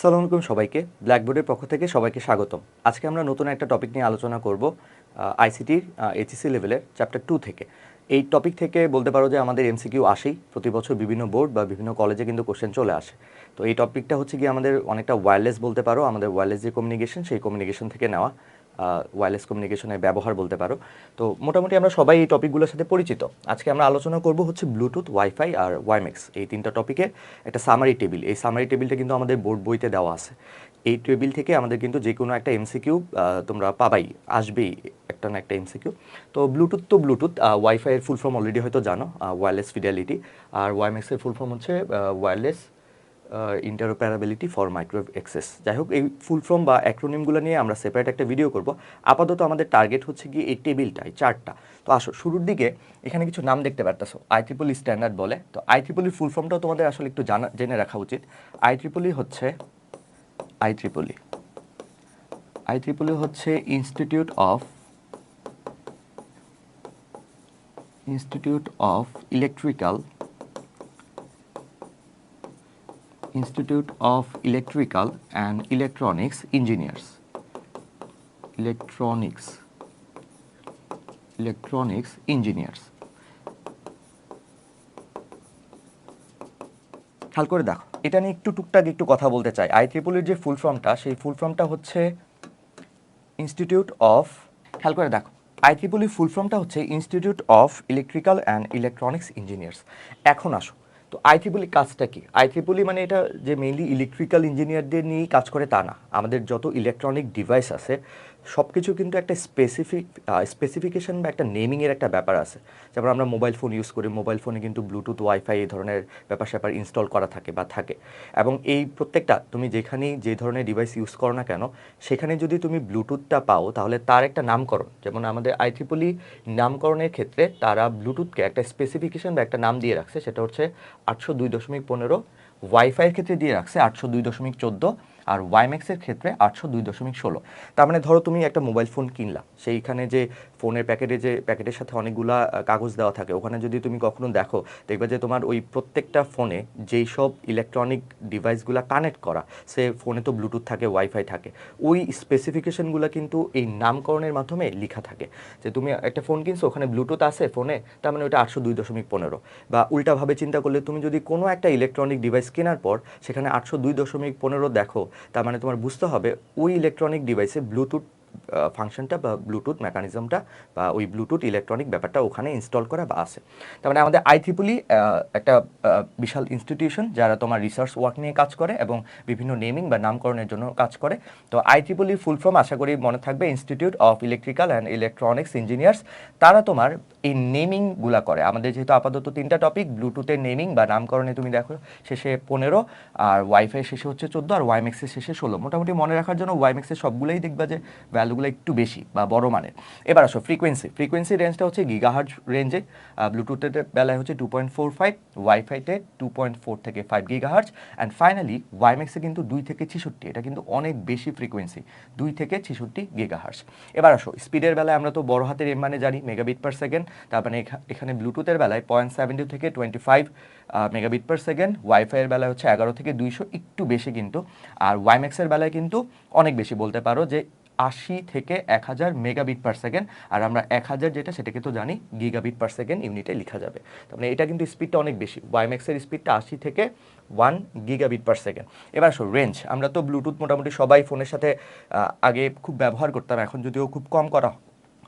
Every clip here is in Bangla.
আসসালামু আলাইকুম সবাইকে। ব্ল্যাকবোর্ডের পক্ষ থেকে সবাইকে স্বাগতম। আজকে আমরা নতুন একটা টপিক নিয়ে আলোচনা করব আইসিটির এইচএসসি লেভেলের চ্যাপ্টার টু থেকে। এই টপিক থেকে বলতে পারো যে আমাদের এমসিকিউ আসেই, প্রতি বছর বিভিন্ন বোর্ড বা বিভিন্ন কলেজে কিন্তু কোশ্চেন চলে আসে। তো এই টপিকটা হচ্ছে কি আমাদের অনেকটা ওয়্যারলেস বলতে পারো, আমাদের ওয়্যারলেস যে কমিউনিকেশন সেই কমিউনিকেশন থেকে নেওয়া। ওয়্যারলেস কমিউনিকেশনের ব্যবহার বলতে পারো। তো মোটামুটি আমরা সবাই এই টপিকগুলোর সাথে পরিচিত। আজকে আমরা আলোচনা করব হচ্ছে ব্লুটুথ ওয়াইফাই আর ওয়াইমেক্স এই তিনটা টপিকের একটা সামারি টেবিল এই সামারি টেবিলটা কিন্তু আমাদের বোর্ড বইতে দেওয়া আছে। এই টেবিল থেকে আমাদের কিন্তু যে কোনো একটা এমসিকিউ তোমরা পাবাই, আসবেই একটা না একটা এমসিকিউ তো ব্লুটুথ তো ব্লুটুথ ওয়াইফাইয়ের ফুল ফর্ম অলরেডি হয়তো জানো ওয়্যারলেস ফিডেলিটি আর ওয়াইমেক্সের ফুল ফর্ম হচ্ছে wireless interoperability for microwave access যাই হোক এই ফুল ফর্ম বা অ্যাক্রোনিমগুলো নিয়ে আমরা সেপারেট একটা ভিডিও করব। আপাতত আমাদের টার্গেট হচ্ছে গিয়ে এই টেবিলটা এই চারটা তো আসো, শুরুর দিকে এখানে কিছু নাম দেখতে পারতেছো। আই ট্রিপল স্ট্যান্ডার্ড বলে। তো আই ট্রিপলির ফুল ফর্মটাও তোমাদের আসলে একটু জানা, জেনে রাখা উচিত। আই ট্রিপলি হচ্ছে I triple E I triple E হচ্ছে institute of institute of electrical institute of electrical and electronics engineers electronics electronics engineers খেয়াল করে দেখো, এটা নিয়ে একটু টুকটাক একটু কথা বলতে চাই। আই ট্রিপলির যে ফুল ফর্মটা সেই ফুল ফর্মটা হচ্ছে ইনস্টিটিউট অফ খেয়াল করে দেখো, আই ট্রিপলির ফুল ফর্মটা হচ্ছে institute of electrical and electronics engineers এখন আসো তো আই ট্রিপলি কাজটা কি? আই ট্রিপলি মানে এটা যে মেইনলি ইলেকট্রিক্যাল ইঞ্জিনিয়ারদের নিয়েই কাজ করে তা না। আমাদের যত ইলেকট্রনিক ডিভাইস আছে সব কিছু কিন্তু একটা স্পেসিফিক স্পেসিফিকেশন বা একটা নেমিংয়ের একটা ব্যাপার আছে। যেমন আমরা মোবাইল ফোন ইউজ করি মোবাইল ফোনে কিন্তু ব্লুটুথ ওয়াইফাই এই ধরনের ব্যাপার স্যাপার ইনস্টল করা থাকে বা থাকে। এবং এই প্রত্যেকটা তুমি যেখানেই যে ধরনের ডিভাইস ইউজ করো না কেন, সেখানে যদি তুমি ব্লুটুথটা পাও, তাহলে তার একটা নামকরণ, যেমন আমাদের আই ট্রিপলি নামকরণের ক্ষেত্রে তারা ব্লুটুথকে একটা স্পেসিফিকেশন বা একটা নাম দিয়ে রাখছে, সেটা হচ্ছে আটশো দুই দশমিক পনেরো ওয়াইফাইয়ের ক্ষেত্রে দিয়ে রাখছে আটশো দুই দশমিক চোদ্দ আর ওয়াইম্যাক্সের ক্ষেত্রে আটশো দুই দশমিক ষোলো। তার মানে ধরো তুমি একটা মোবাইল ফোন কিনলা, সেইখানে যে ফোনের প্যাকেটে যে প্যাকেটের সাথে অনেকগুলা কাগজ দেওয়া থাকে, ওখানে যদি তুমি কখনো দেখো, দেখবে যে তোমার ওই প্রত্যেকটা ফোনে যেই সব ইলেকট্রনিক ডিভাইসগুলো কানেক্ট করা, সে ফোনে তো ব্লুটুথ থাকে ওয়াইফাই থাকে, ওই স্পেসিফিকেশনগুলো কিন্তু এই নামকরণের মাধ্যমে লেখা থাকে। যে তুমি একটা ফোন কিনছো, ওখানে ব্লুটুথ আছে ফোনে তার মানে ওটা আটশো দুই দশমিক পনেরো। বা উল্টাভাবে চিন্তা করলে তুমি যদি কোনো একটা ইলেকট্রনিক ডিভাইস কেনার পর, সেখানে আটশো দুই দশমিক পনেরো দেখো তার মানে তোমার বুঝতে হবে ওই ইলেকট্রনিক ডিভাইসে ব্লুটুথ ফাংশনটা বা ব্লুটুথ মেকানিজমটা বা ওই ব্লুটুথ ইলেকট্রনিক ব্যাপারটা ওখানে ইনস্টল করা বা আছে। তার মানে আমাদের আই ট্রিপলি একটা বিশাল ইনস্টিটিউশন যারা তোমার রিসার্চ ওয়ার্ক নিয়ে কাজ করে এবং বিভিন্ন নেমিং বা নামকরণের জন্য কাজ করে। তো আই ট্রিপলির ফুল ফর্ম আশা করি মনে থাকবে institute of electrical and electronics engineers তারা তোমার এই নেমিংগুলা করে। আমাদের যেহেতু আপাতত তিনটা টপিক ব্লুটুথের নেমিং বা নামকরণে তুমি দেখো, শেষে পনেরো, আর ওয়াইফাই শেষে হচ্ছে চোদ্দ, আর ওয়াইমেক্সের শেষে ষোলো। মোটামুটি মনে রাখার জন্য ওয়াইমেক্সের সবগুলোই দেখবা যে ভ্যালুগুলো একটু বেশি বা বড় মানের। এবার আসো ফ্রিকোয়েন্সি ফ্রিকোয়েন্সি রেঞ্জটা হচ্ছে গিগাহার্জ রেঞ্জে ব্লুটুথের বেলায় হচ্ছে টু পয়েন্ট ফোর ফাইভ ওয়াইফাইতে টু পয়েন্ট ফোর থেকে ফাইভ গিগাহার্জ অ্যান্ড ফাইনালি ওয়াইমেক্সে কিন্তু দুই থেকে ছেষট্টি। এটা কিন্তু অনেক বেশি ফ্রিকোয়েন্সি দুই থেকে ছেষট্টি গিগাহার্জ এবার আসো স্পিডের বেলায় আমরা তো বড় হাতের এম মানে জানি মেগাবিট পার সেকেন্ড তার মানে এখানে ব্লুটুথের বেলায় পয়েন্ট সেভেন্টি থেকে twenty five megabit per second ওয়াইফাইয়ের বেলায় হচ্ছে এগারো থেকে দুইশো, একটু বেশি কিন্তু। আর ওয়াইম্যাক্সের বেলায় কিন্তু অনেক বেশি। বলতে পারো যে আশি থেকে এক হাজার মেগাবিট পার সেকেন্ড, আর আমরা এক হাজার যেটা সেটাকে তো জানি গিগাবিট পার সেকেন্ড ইউনিটে লেখা যাবে। তার মানে এটা কিন্তু স্পিডটা অনেক বেশি। ওয়াইম্যাক্সের স্পিডটা আশি থেকে ওয়ান গিগাবিট পার সেকেন্ড। এবার আসো রেঞ্জ আমরা তো ব্লুটুথ মোটামুটি সবাই ফোনের সাথে আগে খুব ব্যবহার করতাম, এখন যদিও খুব কম করা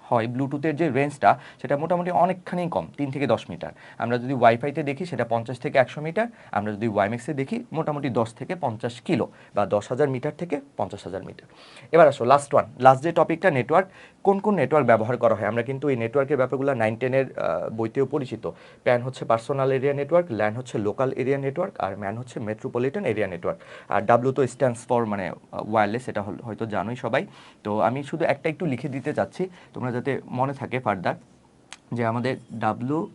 হয়, ব্লুটুথের যে রেঞ্জটা সেটা মোটামুটি অনেকখানি কম, তিন থেকে দশ মিটার। আমরা যদি ওয়াইফাইতে দেখি, সেটা পঞ্চাশ থেকে একশো মিটার। আমরা যদি ওয়াইমেক্সে দেখি, মোটামুটি দশ থেকে পঞ্চাশ কিলো বা দশ হাজার মিটার থেকে পঞ্চাশ হাজার মিটার। এবার আসো লাস্ট ওয়ান লাস্ট যে টপিকটা নেটওয়ার্ক কোন কোন নেটওয়ার্ক ব্যবহার করা হয়? আমরা কিন্তু এই নেটওয়ার্কের ব্যাপারগুলো নাইন টেনের বইতেও পরিচিত প্যান হচ্ছে পার্সোনাল এরিয়া নেটওয়ার্ক ল্যান্ড হচ্ছে লোকাল এরিয়া নেটওয়ার্ক আর ম্যান হচ্ছে মেট্রোপলিটন এরিয়া নেটওয়ার্ক আর ডাব্লু তো স্ট্যান্ডস ফর মানে ওয়্যারলেস এটা হয়তো জানোই সবাই। তো আমি শুধু একটা একটু লিখে দিতে চাচ্ছি। তোমরা যাতে মনে থাকে ফার্দার যে আমাদের ডাব্লু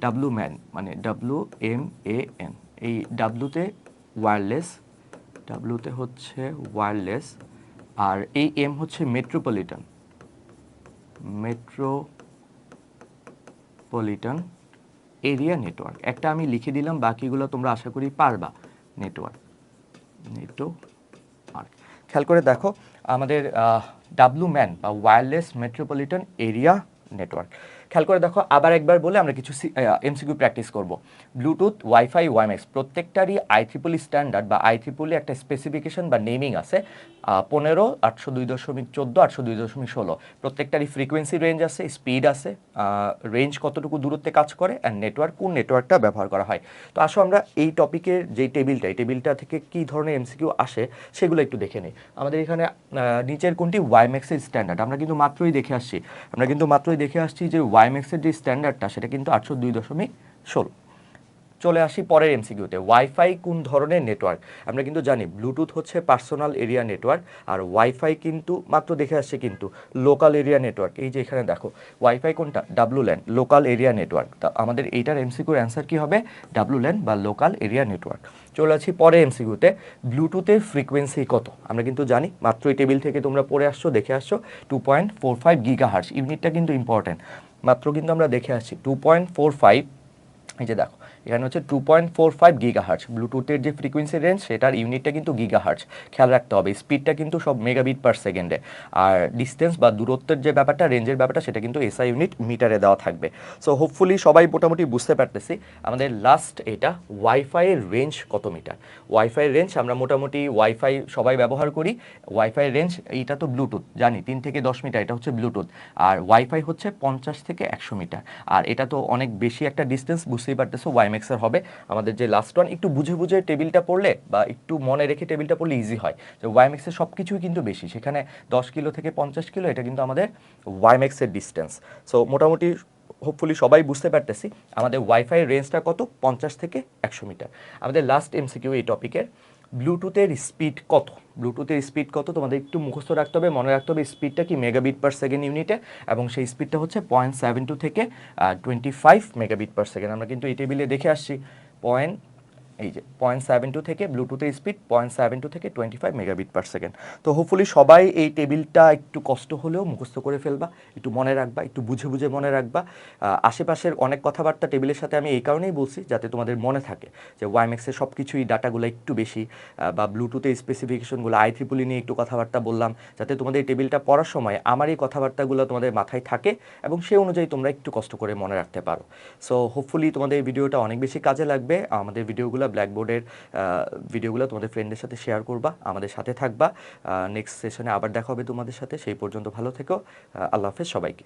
ডাব্লু ম্যান মানে ডাব্লু এম এ এন এই ডাব্লুতে ওয়্যারলেস ডাব্লুতে হচ্ছে ওয়্যারলেস আর এই এম হচ্ছে মেট্রোপলিটন মেট্রোপলিটন এরিয়া নেটওয়ার্ক একটা আমি লিখে দিলাম, বাকিগুলো তোমরা আশা করি পারবা নেটওয়ার্ক নেটওয়ার্ক খেয়াল করে দেখো আমাদের ডাব্লু ম্যান বা ওয়্যারলেস মেট্রোপলিটন এরিয়া নেটওয়ার্ক খেয়াল করে দেখো, আবার একবার বলে আমরা কিছু এমসিকিউ প্র্যাকটিস করব। ব্লুটুথ ওয়াইফাই ওয়াইম্যাক্স প্রত্যেকটারই আই ট্রিপলি স্ট্যান্ডার্ড বা আই ট্রিপলি একটা স্পেসিফিকেশন বা নেমিং আছে পনেরো, আটশো দুই দশমিক চোদ্দ, আটশো দুই দশমিক ষোলো। প্রত্যেকটারই ফ্রিকোয়েন্সি রেঞ্জ আছে স্পিড আছে রেঞ্জ কতটুকু দূরত্বে কাজ করে অ্যান্ড নেটওয়ার্ক কোন নেটওয়ার্কটা ব্যবহার করা হয়। তো আসো আমরা এই টপিকের যেই টেবিলটা এই টেবিলটা থেকে কী ধরনের এমসিকিউ আসে সেগুলো একটু দেখে নিই। আমাদের এখানে নিচের কোনটি? ওয়াইম্যাক্সের স্ট্যান্ডার্ড আমরা কিন্তু মাত্রই দেখে আসছি। আমরা কিন্তু মাত্রই দেখে আসছি যে ওয়াইম্যাক্সের যে স্ট্যান্ডার্ডটা সেটা কিন্তু আটশো দুই দশমিক ষোলো। চলে আসি পরের এমসিকিউতে ওয়াইফাই কোন ধরনের নেটওয়ার্ক আমরা কিন্তু জানি ব্লুটুথ হচ্ছে পার্সোনাল এরিয়া নেটওয়ার্ক আর ওয়াইফাই কিন্তু, মাত্র দেখে আসছে কিন্তু লোকাল এরিয়া নেটওয়ার্ক এই যে এখানে দেখো ওয়াইফাই কোনটা? W LAN local area network তা আমাদের এইটার এমসিকিউর অ্যান্সার কী হবে? ডাব্লু ল্যান্ড বা লোকাল এরিয়া নেটওয়ার্ক চলে আসি পরে এমসিকিউতে ব্লুটুথের ফ্রিকোয়েন্সি কত? আমরা কিন্তু জানি মাত্র এই টেবিল থেকে তোমরা পড়ে আসছো, দেখে আসছো two point four five gigahertz ইউনিটটা কিন্তু ইম্পর্টেন্ট মাত্র কিন্তু আমরা দেখে আসছি টু পয়েন্ট ফোর ফাইভ এই যে দেখো, এখানে হচ্ছে two point four five gigahertz ব্লুটুথের যে ফ্রিকোয়েন্সি রেঞ্জ সেটার ইউনিটটা কিন্তু গিগা হার্টস খেয়াল রাখতে হবে স্পিডটা কিন্তু সব মেগাবিট পার সেকেন্ডে আর ডিস্টেন্স বা দূরত্বের যে ব্যাপারটা রেঞ্জের ব্যাপারটা, সেটা কিন্তু এসআই ইউনিট মিটারে দেওয়া থাকবে। সো হোপফুলি সবাই মোটামুটি বুঝতে পারতেছি, আমাদের লাস্ট এটা ওয়াইফাইয়ের রেঞ্জ কত মিটার ওয়াইফাইয়ের রেঞ্জ আমরা মোটামুটি ওয়াইফাই সবাই ব্যবহার করি ওয়াইফাই রেঞ্জ এইটা তো ব্লুটুথ জানি, তিন থেকে দশ মিটার এটা হচ্ছে ব্লুটুথ আর ওয়াইফাই হচ্ছে পঞ্চাশ থেকে একশো মিটার আর এটা তো অনেক বেশি একটা ডিস্টেন্স বুঝতেই পারতেছো ওয়াইম্যাক্সের হবে। আমাদের যে লাস্ট ওয়ান একটু বুঝে বুঝে টেবিলটা পড়লে বা একটু মনে রেখে টেবিলটা পড়লে ইজি হয়। যে ওয়াইম্যাক্সের সব কিছুই কিন্তু বেশি। সেখানে দশ কিলো থেকে পঞ্চাশ কিলো, এটা কিন্তু আমাদের ওয়াইম্যাক্সের ডিস্টেন্স সো মোটামুটি হোপফুলি সবাই বুঝতে পারতেছি। আমাদের ওয়াইফাই রেঞ্জটা কত? পঞ্চাশ থেকে একশো মিটার। আমাদের লাস্ট এমসিকিউ এই টপিকের ব্লুটুথের স্পিড কত? ব্লুটুথের স্পিড কত? তোমাদের একটু মুখস্থ রাখতে হবে, মনে রাখতে হবে স্পিডটা কি মেগাবিট পার সেকেন্ড ইউনিটে, এবং সেই স্পিডটা হচ্ছে পয়েন্ট সেভেন টু থেকে twenty five megabit per second. আমরা কিন্তু এই টেবিলে দেখে আসছি, পয়েন্ট এই যে পয়েন্ট সেভেন টু থেকে ব্লুটুথের স্পিড পয়েন্ট সেভেন টু থেকে twenty five megabit per second তো হোপফুলি সবাই এই টেবিলটা একটু কষ্ট হলেও মুখস্থ করে ফেলবা, একটু মনে রাখবা, একটু বুঝে বুঝে মনে রাখবা। আশেপাশের অনেক কথাবার্তা টেবিলের সাথে আমি এই কারণেই বলছি যাতে তোমাদের মনে থাকে যে ওয়াইম্যাক্সের সব কিছুই ডাটাগুলো একটু বেশি বা ব্লুটুথের স্পেসিফিকেশনগুলো আই ট্রিপলি নিয়ে একটু কথাবার্তা বললাম যাতে তোমাদের এই টেবিলটা পড়ার সময় আমার এই কথাবার্তাগুলো তোমাদের মাথায় থাকে এবং সেই অনুযায়ী তোমরা একটু কষ্ট করে মনে রাখতে পারো। সো হোপফুলি তোমাদের এই ভিডিওটা অনেক বেশি কাজে লাগবে। আমাদের ভিডিওগুলো ব্ল্যাকবোর্ডের ভিডিওগুলো তোমাদের ফ্রেন্ডের সাথে শেয়ার করবা, আমাদের সাথে থাকবা। নেক্সট সেশনে আবার দেখা হবে তোমাদের সাথে। সেই পর্যন্ত ভালো থেকো। আল্লাহ হাফেজ সবাইকে।